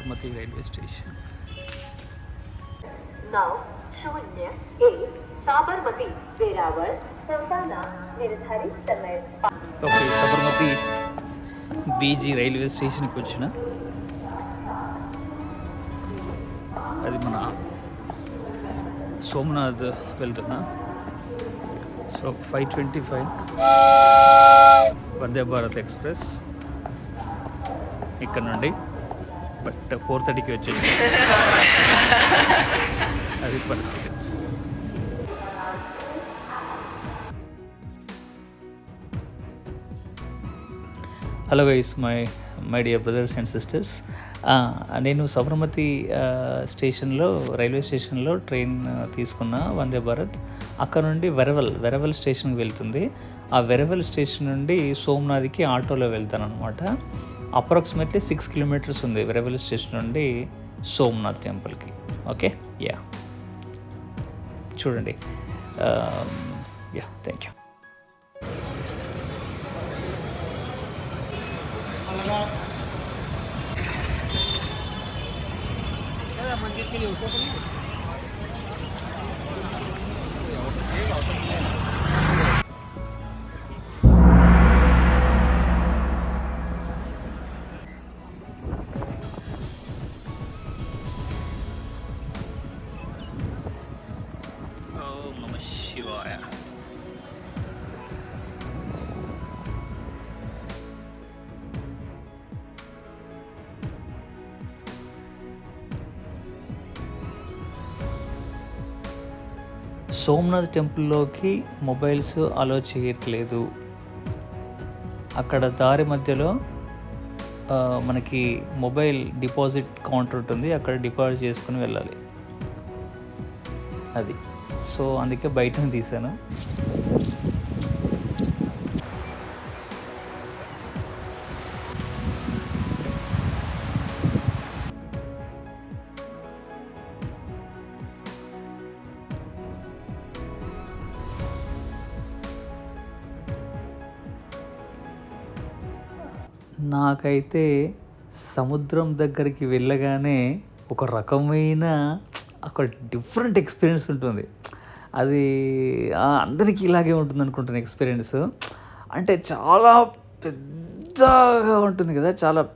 Sabarmati railway station નવ શૂન્ય BG railway స్టేషన్కి వచ్చిన. అది మన సోమనాథ్ వెళ్తున్నా. So five twenty five Vande Bharat express ఇక్కడ నుండి బట్ ఫోర్ థర్టీకి వచ్చేసి. అది పరిస్థితి. Hello guys my my dear brothers and sisters నేను సబర్మతి స్టేషన్లో రైల్వే స్టేషన్లో ట్రైన్ తీసుకున్న వందే భారత్. అక్కడ నుండి వెరవల్ వెరవల్ స్టేషన్కి వెళ్తుంది. ఆ వెరవల్ స్టేషన్ నుండి సోమనాథ్కి ఆటోలో వెళ్తాను అనమాట అప్రాక్సిమేట్లీ సిక్స్ కిలోమీటర్స్ ఉంది వెరవెల్ స్టేషన్ నుండి సోమనాథ్ టెంపుల్కి. ఓకే? యా. చూడండి. Yeah thank you. మంచి సోమనాథ్ టెంపుల్లోకి మొబైల్స్ అలో చేయట్లేదు. అక్కడ దారి మధ్యలో మనకి మొబైల్ డిపాజిట్ కౌంటర్ ఉంటుంది. అక్కడ డిపాజిట్ చేసుకుని వెళ్ళాలి. అది. సో అందుకే బయటను తీసాను నాకైతే సముద్రం దగ్గరికి వెళ్ళగానే ఒక రకమైన అక్కడ డిఫరెంట్ ఎక్స్పీరియన్స్ ఉంటుంది. అది అందరికీ ఇలాగే ఉంటుంది అనుకుంటాను ఎక్స్పీరియన్స్ అంటే చాలా పెద్దగా ఉంటుంది కదా చాలా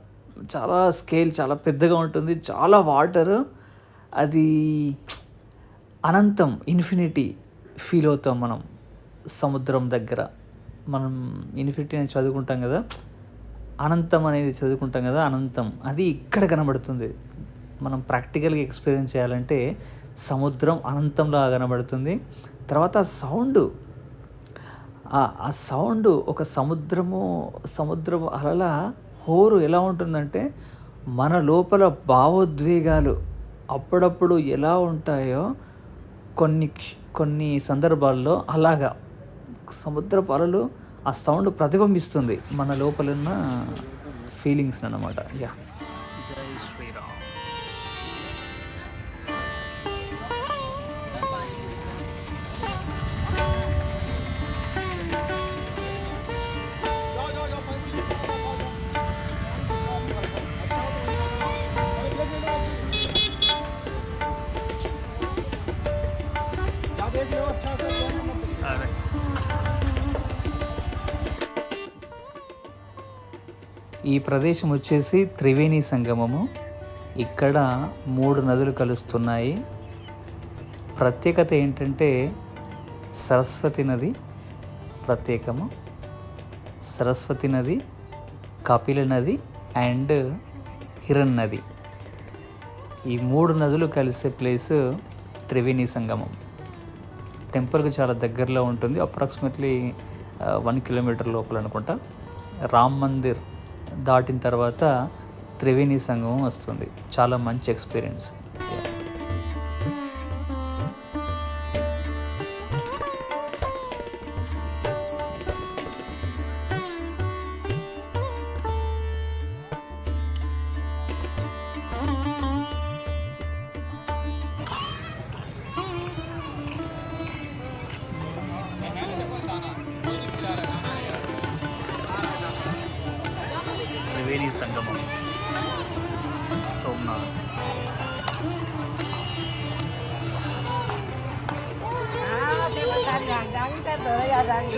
చాలా స్కేల్ చాలా పెద్దగా ఉంటుంది చాలా వాటర్ అది అనంతం ఇన్ఫినిటీ ఫీల్ అవుతాం మనం. సముద్రం దగ్గర. మనం ఇన్ఫినిటీ అని చదువుకుంటాం కదా అనంతం అనేది చదువుకుంటాం కదా అనంతం. అది ఇక్కడ కనబడుతుంది. మనం ప్రాక్టికల్గా ఎక్స్పీరియన్స్ చేయాలంటే సముద్రం అనంతంలా కనబడుతుంది. తర్వాత సౌండ్. ఆ సౌండ్ ఒక సముద్రము సముద్రము అలల హోరు ఎలా ఉంటుందంటే మన లోపల భావోద్వేగాలు అప్పుడప్పుడు ఎలా ఉంటాయో కొన్ని క్ష- కొన్ని సందర్భాల్లో అలాగా. సముద్రపు అలలు ఆ సౌండ్ ప్రతిబింబిస్తుంది మన లోపలున్న ఫీలింగ్స్ అన్నమాట యా All right. ఈ ప్రదేశం వచ్చేసి త్రివేణి సంగమము. ఇక్కడ మూడు నదులు కలుస్తున్నాయి. ప్రత్యేకత ఏంటంటే సరస్వతి నది ప్రత్యేకము. సరస్వతి నది కపిల నది అండ్ హిరణ్ నది. ఈ మూడు నదులు కలిసే ప్లేస్ త్రివేణి సంగమం. టెంపుల్కి చాలా దగ్గరలో ఉంటుంది. అప్రాక్సిమేట్లీ వన్ కిలోమీటర్ లోపల అనుకుంటా రామ్ మందిర్ దాటిన తర్వాత త్రివేణి సంగమం వస్తుంది. చాలా మంచి ఎక్స్పీరియన్స్. 三个吗？松了。啊，这么大两张，你在得了呀，张宇？